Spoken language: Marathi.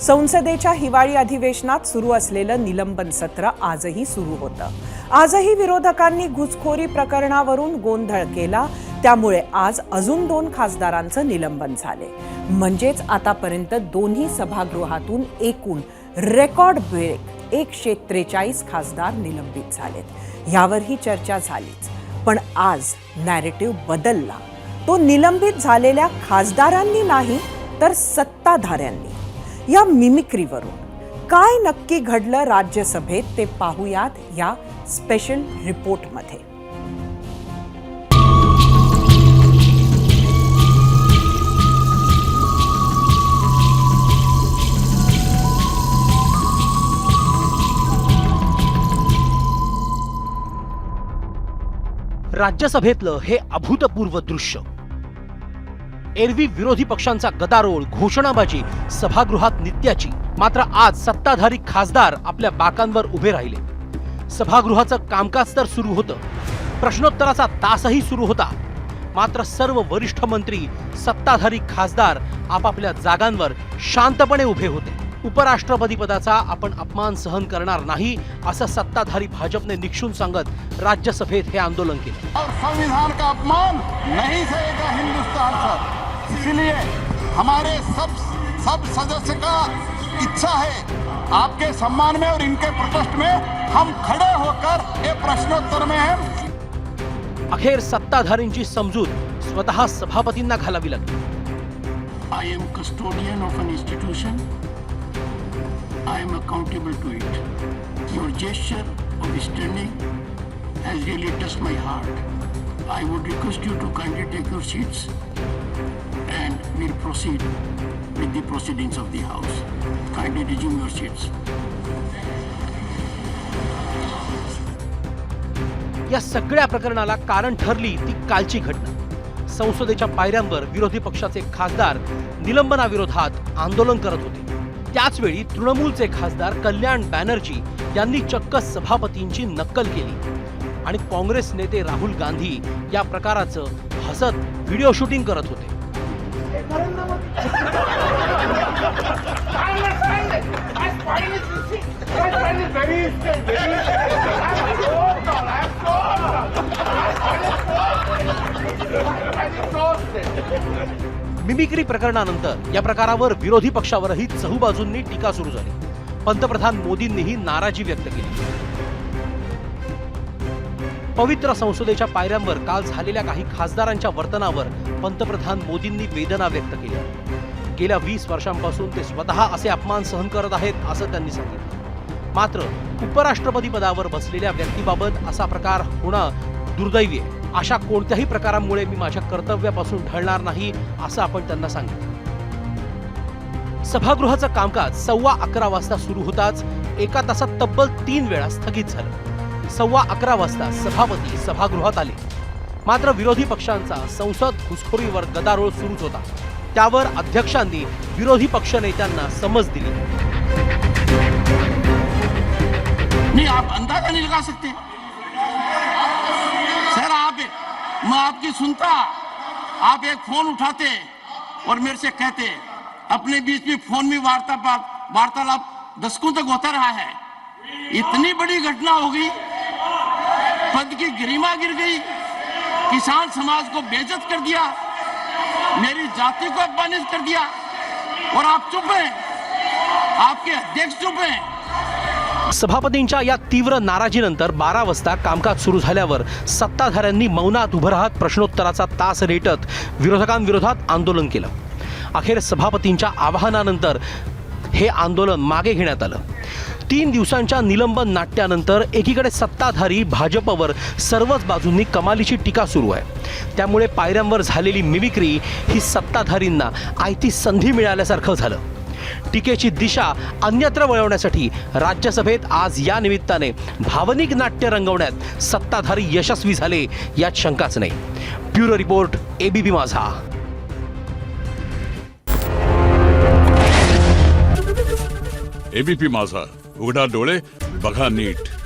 संसदेच्या हिवाळी अधिवेशनात सुरू असलेलं निलंबन सत्र आजही सुरू होतं. आजही विरोधकांनी घुसखोरी प्रकरणावरून गोंधळ केला. त्यामुळे आज अजून दोन खासदारांचं निलंबन झाले. म्हणजेच आतापर्यंत दोन्ही सभागृहातून एकूण रेकॉर्ड ब्रेक एकशे त्रेचाळीस खासदार निलंबित झालेत. यावरही चर्चा झालीच. पण आज नॅरेटिव्ह बदलला. तो निलंबित झालेल्या खासदारांनी नाही तर सत्ताधाऱ्यांनी. या मिमिक्रीवरून काय नक्की घडलं राज्यसभेत ते पाहूयात या स्पेशल रिपोर्टमध्ये राज्यसभेतलं हे अभूतपूर्व दृश्य. एरवी विरोधी पक्षांचा गदारोळ घोषणाबाजी सभागृहात नित्याची. मात्र आज सत्ताधारी खासदार आपल्या बाकांवर उभे राहिले. सभागृहाचं कामकाज तर सुरू होतं. प्रश्नोत्तराचा तासही सुरू होता. मात्र सर्व वरिष्ठ मंत्री सत्ताधारी खासदार आपापल्या जागांवर शांतपणे उभे होते. उपराष्ट्रपती पदाचा आपण अपमान सहन करणार नाही असं सत्ताधारी भाजपने निक्षून सांगत राज्यसभेत हे आंदोलन केले. संविधान का अपमान? नहीं सहेगा हिंदुस्तान इसीलिए हमारे सब सब सदस्य का इच्छा है। आपके सम्मान में और इनके प्रोटेस्ट में हम खड़े होकर ये प्रश्नोत्तर में है। अखेर सत्ताधारींची समजूत स्वतः सभापतींना घालावी लागली I am custodian of an institution I am accountable to it your gesture of standing has really touch my heart I would request you to kindly take your seats and we'll proceed with the proceedings of the House. Kindly resume your seats. या सगळ्या प्रकरणाला कारण ठरली ती कालची घटना संसदेच्या पायऱ्यांवर विरोधी पक्षाचे खासदार निलंबनाविरोधात आंदोलन करत होते त्याचवेळी तृणमूलचे खासदार कल्याण बॅनर्जी यांनी चक्क सभापतींची नक्कल केली आणि काँग्रेस नेते राहुल गांधी या प्रकाराचं हसत व्हिडिओ शूटिंग करत होते मिमिक्री प्रकरणानंतर या प्रकारावर विरोधी पक्षावरही चहूबाजूंनी टीका सुरू झाली. पंतप्रधान मोदींनीही नाराजी व्यक्त केली. पवित्र संसदेच्या पायऱ्यांवर काल झालेल्या काही खासदारांच्या वर्तनावर पंतप्रधान मोदींनी वेदना व्यक्त केल्या. गेल्या वीस वर्षांपासून ते स्वतः असे अपमान सहन करत आहेत असं त्यांनी सांगितलं. मात्र उपराष्ट्रपती पदावर बसलेल्या व्यक्तीबाबत असा प्रकार होणं दुर्दैवी आहे. अशा कोणत्याही प्रकारामुळे मी माझ्या कर्तव्यापासून ढळणार नाही असं आपण त्यांना सांगितलं. सभागृहाचं कामकाज सव्वा अकरा वाजता सुरू होताच एका तासात तब्बल तीन वेळा स्थगित झालं. सव्वा अकरा वाजता सभापती सभागृहात आले. मात्र विरोधी पक्षांचा संसद घुसखोरीवर गदारोळ सुरूच होता. त्यावर अध्यक्षांनी विरोधी पक्षनेत्यांना समज दिली. नहीं आप अंदाजा नहीं लगा सकते। सर आप मैं आपकी सुनता। आप एक फोन उठाते और मेरे से कहते अपने बीच में फोन में वार्तालाप वार्तालाप दशकों तक होता रहा है। इतनी बड़ी घटना हो गई पद की गरिमा गिर गई किसान समाज को बेइज्जत कर दिया। मेरी जाति को अपमानित कर दिया। और आप चुप हैं। आपके अध्यक्ष चुप हैं। सभापतींच्या या तीव्र नाराजीनंतर बारा वाजता कामकाज सुरू झाल्यावर सत्ताधाऱ्यांनी मौनात उभं राहत प्रश्नोत्तराचा तास रेटत विरोधकांविरोधात आंदोलन केलं. अखेर सभापतींच्या आवाहनानंतर हे आंदोलन मागे घेण्यात आलं. तीन दिवसांच्या निलंबन नाट्यानंतर एकीकडे सत्ताधारी भाजपवर सर्वच बाजूंनी कमालीची टीका सुरू आहे. त्यामुळे पायऱ्यांवर झालेली मिमिक्री ही सत्ताधारींना आयती संधी मिळाल्यासारखं झालं. टीकेची दिशा अन्यत्र वळवण्यासाठी राज्यसभेत आज या निमित्ताने भावनिक नाट्य रंगवण्यात सत्ताधारी यशस्वी झाले यात शंकाच नाही. Bureau report ABP Majha. ABP Majha. उघडा डोळे बघा नीट.